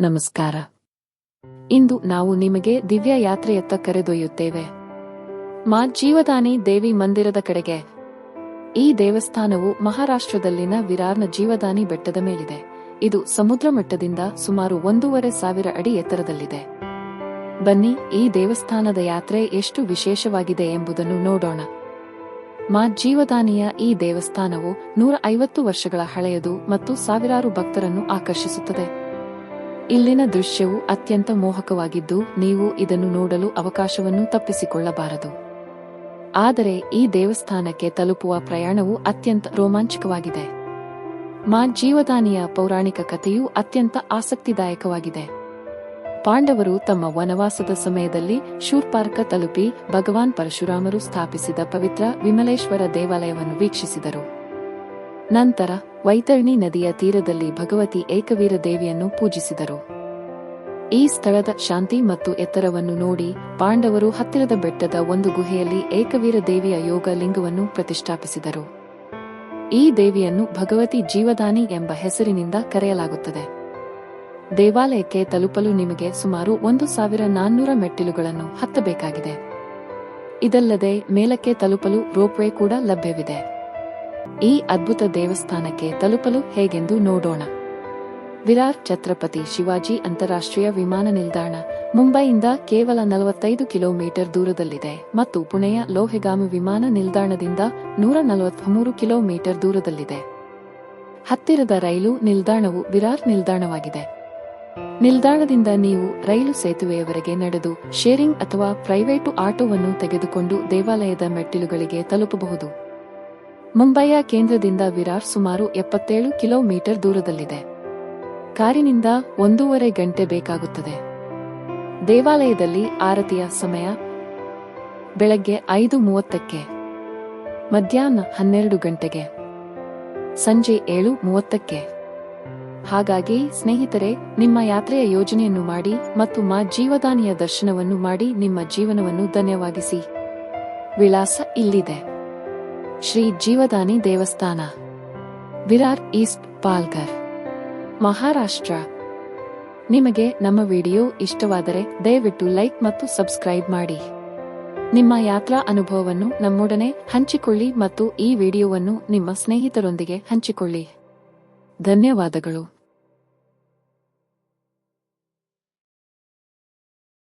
ನಮಸ್ಕಾರ. ಇಂದು ನಾವು ನಿಮಗೆ ದಿವ್ಯ ಯಾತ್ರೆಯತ್ತ ಕರೆದೊಯ್ಯುತ್ತೇವೆ. ಮಾ ಜೀವದಾನಿ ದೇವಿ ಮಂದಿರದ ಕಡೆಗೆ. ಈ ದೇವಸ್ಥಾನವು ಮಹಾರಾಷ್ಟ್ರದಲ್ಲಿನ ವಿರಾರ್ನ ಜೀವದಾನಿ ಬೆಟ್ಟದ ಮೇಲಿದೆ. ಇದು ಸಮುದ್ರ ಮಟ್ಟದಿಂದ ಸುಮಾರು ಒಂದೂವರೆ ಸಾವಿರ ಅಡಿ ಎತ್ತರದಲ್ಲಿದೆ. ಬನ್ನಿ, ಈ ದೇವಸ್ಥಾನದ ಯಾತ್ರೆ ಎಷ್ಟು ವಿಶೇಷವಾಗಿದೆ ಎಂಬುದನ್ನು ನೋಡೋಣ. ಮಾ ಜೀವದಾನಿಯ ಈ ದೇವಸ್ಥಾನವು ನೂರ ಐವತ್ತು ವರ್ಷಗಳ ಹಳೆಯದು ಮತ್ತು ಸಾವಿರಾರು ಭಕ್ತರನ್ನು ಆಕರ್ಷಿಸುತ್ತದೆ. ಇಲ್ಲಿನ ದೃಶ್ಯವು ಅತ್ಯಂತ ಮೋಹಕವಾಗಿದ್ದು, ನೀವು ಇದನ್ನು ನೋಡಲು ಅವಕಾಶವನ್ನು ತಪ್ಪಿಸಿಕೊಳ್ಳಬಾರದು. ಆದರೆ, ಈ ದೇವಸ್ಥಾನಕ್ಕೆ ತಲುಪುವ ಪ್ರಯಾಣವು ಅತ್ಯಂತ ರೋಮಾಂಚಕವಾಗಿದೆ. ಮಾ ಜೀವದಾನಿಯ ಪೌರಾಣಿಕ ಕಥೆಯು ಅತ್ಯಂತ ಆಸಕ್ತಿದಾಯಕವಾಗಿದೆ. ಪಾಂಡವರು ತಮ್ಮ ವನವಾಸದ ಸಮಯದಲ್ಲಿ ಶೂರ್ಪಾರ್ಕ ತಲುಪಿ ಭಗವಾನ್ ಪರಶುರಾಮರು ಸ್ಥಾಪಿಸಿದ ಪವಿತ್ರ ವಿಮಲೇಶ್ವರ ದೇವಾಲಯವನ್ನು ವೀಕ್ಷಿಸಿದರು. ನಂತರ ವೈತರಣಿ ನದಿಯ ತೀರದಲ್ಲಿ ಭಗವತಿ ಏಕವೀರ ದೇವಿಯನ್ನು ಪೂಜಿಸಿದರು. ಈ ಸ್ಥಳದ ಶಾಂತಿ ಮತ್ತು ಎತ್ತರವನ್ನು ನೋಡಿ ಪಾಂಡವರು ಹತ್ತಿರದ ಬೆಟ್ಟದ ಒಂದು ಗುಹೆಯಲ್ಲಿ ಏಕವೀರ ದೇವಿಯ ಯೋಗ ಲಿಂಗವನ್ನು ಪ್ರತಿಷ್ಠಾಪಿಸಿದರು. ಈ ದೇವಿಯನ್ನು ಭಗವತಿ ಜೀವದಾನಿ ಎಂಬ ಹೆಸರಿನಿಂದ ಕರೆಯಲಾಗುತ್ತದೆ. ದೇವಾಲಯಕ್ಕೆ ತಲುಪಲು ನಿಮಗೆ ಸುಮಾರು ಒಂದು ಸಾವಿರ ನಾನ್ನೂರ ಮೆಟ್ಟಿಲುಗಳನ್ನು ಹತ್ತಬೇಕಾಗಿದೆ. ಇದಲ್ಲದೆ ಮೇಲಕ್ಕೆ ತಲುಪಲು ರೋಪ್ವೇ ಕೂಡ ಲಭ್ಯವಿದೆ. ಈ ಅದ್ಭುತ ದೇವಸ್ಥಾನಕ್ಕೆ ತಲುಪಲು ಹೇಗೆಂದು ನೋಡೋಣ. ವಿರಾರ್ ಛತ್ರಪತಿ ಶಿವಾಜಿ ಅಂತಾರಾಷ್ಟ್ರೀಯ ವಿಮಾನ ನಿಲ್ದಾಣ ಮುಂಬೈಯಿಂದ ಕೇವಲ ನಲವತ್ತೈದು ಕಿಲೋಮೀಟರ್ ದೂರದಲ್ಲಿದೆ ಮತ್ತು ಪುಣೆಯ ಲೋಹೆಗಾಮಿ ವಿಮಾನ ನಿಲ್ದಾಣದಿಂದ ನೂರ ನಲವತ್ಮೂರು ಕಿಲೋಮೀಟರ್ ದೂರದಲ್ಲಿದೆ. ಹತ್ತಿರದ ರೈಲು ನಿಲ್ದಾಣವು ವಿರಾರ್ ನಿಲ್ದಾಣವಾಗಿದೆ. ನಿಲ್ದಾಣದಿಂದ ನೀವು ರೈಲು ಸೇತುವೆಯವರೆಗೆ ನಡೆದು ಶೇರಿಂಗ್ ಅಥವಾ ಪ್ರೈವೇಟು ಆಟೋವನ್ನು ತೆಗೆದುಕೊಂಡು ದೇವಾಲಯದ ಮೆಟ್ಟಿಲುಗಳಿಗೆ ತಲುಪಬಹುದು. ಮುಂಬೈಯ ಕೇಂದ್ರದಿಂದ ವಿರಾರ್ ಸುಮಾರು ಎಪ್ಪತ್ತೇಳು ಕಿಲೋಮೀಟರ್ ದೂರದಲ್ಲಿದೆ. ಕಾರಿನಿಂದ ಒಂದೂವರೆ ಗಂಟೆ ಬೇಕಾಗುತ್ತದೆ. ದೇವಾಲಯದಲ್ಲಿ ಆರತಿಯ ಸಮಯ ಬೆಳಗ್ಗೆ ಐದು ಮೂವತ್ತಕ್ಕೆ, ಮಧ್ಯಾಹ್ನ ಹನ್ನೆರಡು ಗಂಟೆಗೆ, ಸಂಜೆ ಏಳು ಮೂವತ್ತಕ್ಕೆ. ಹಾಗಾಗಿ ಸ್ನೇಹಿತರೆ, ನಿಮ್ಮ ಯಾತ್ರೆಯ ಯೋಜನೆಯನ್ನು ಮಾಡಿ ಮತ್ತು ಮಾ ಜೀವದಾನಿಯ ದರ್ಶನವನ್ನು ಮಾಡಿ ನಿಮ್ಮ ಜೀವನವನ್ನು ಧನ್ಯವಾಗಿಸಿ. ವಿಳಾಸ ಇಲ್ಲಿದೆ. ಶ್ರೀ ಜೀವದಾನಿ ದೇವಸ್ಥಾನ. ವಿರಾರ್ ಈಸ್ಟ್ ಪಾಲ್ಗರ್. ಮಹಾರಾಷ್ಟ್ರ. ನಿಮಗೆ ನಮ್ಮ ವಿಡಿಯೋ ಇಷ್ಟವಾದರೆ ದಯವಿಟ್ಟು ಲೈಕ್ ಮತ್ತು ಸಬ್ಸ್ಕ್ರೈಬ್ ಮಾಡಿ. ನಿಮ್ಮ ಯಾತ್ರಾ ಅನುಭವವನ್ನು ನಮ್ಮೊಡನೆ ಹಂಚಿಕೊಳ್ಳಿ ಮತ್ತು ಈ ವಿಡಿಯೋವನ್ನು ನಿಮ್ಮ ಸ್ನೇಹಿತರೊಂದಿಗೆ ಹಂಚಿಕೊಳ್ಳಿ. ಧನ್ಯವಾದಗಳು.